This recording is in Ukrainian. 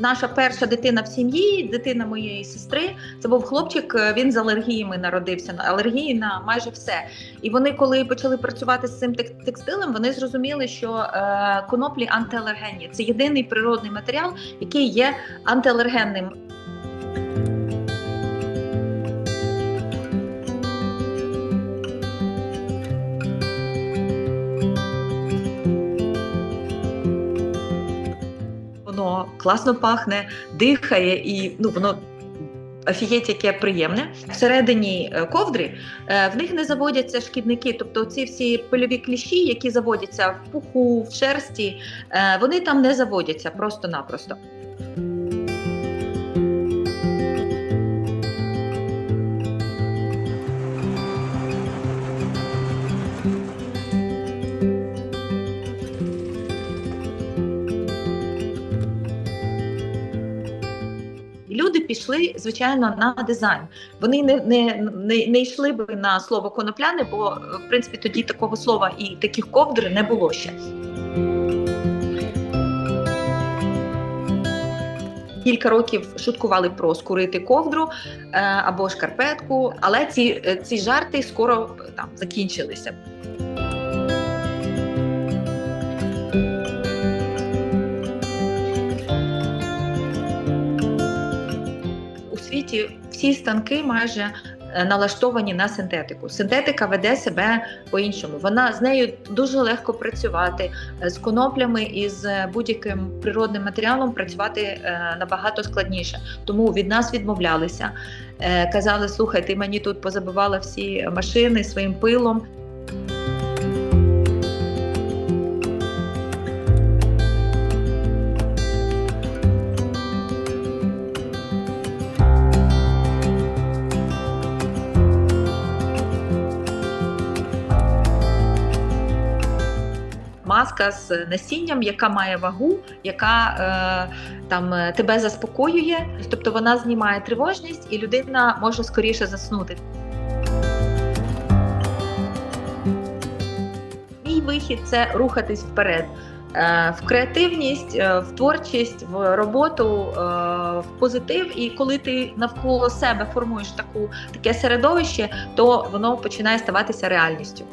наша перша дитина в сім'ї, дитина моєї сестри. Це був хлопчик. е, Він з алергіями народився на алергії на майже все. І вони, коли почали працювати з цим текстилем, вони зрозуміли, що е, коноплі антиалергенні. Це єдиний природний матеріал, який є антиалергенним. Воно класно пахне, дихає і ну воно. Офігеть, яке приємне. Всередині е, ковдри е, в них не заводяться шкідники, тобто ці всі пильові кліщі, які заводяться в пуху, в шерсті, е, вони там не заводяться просто-напросто. Пішли, звичайно, на дизайн. Вони не, не, не, не йшли би на слово конопляне, бо в принципі тоді такого слова і таких ковдр не було ще. Кілька років шуткували про скурити ковдру е, або шкарпетку, але ці, е, ці жарти скоро е, там закінчилися. Світі всі станки майже е, налаштовані на синтетику. Синтетика веде себе по-іншому. Вона з нею дуже легко працювати Е, з коноплями і з будь-яким природним матеріалом працювати е, набагато складніше. Тому від нас відмовлялися. Казали, слухай, ти мені тут позабивала всі машини своїм пилом. Маска з насінням, яка має вагу, яка е, там е, тебе заспокоює, тобто вона знімає тривожність, і людина може скоріше заснути. Мій вихід це рухатись вперед. Е, В креативність, в творчість, в роботу, в позитив. І коли ти навколо себе формуєш таку таке середовище, то воно починає ставатися реальністю.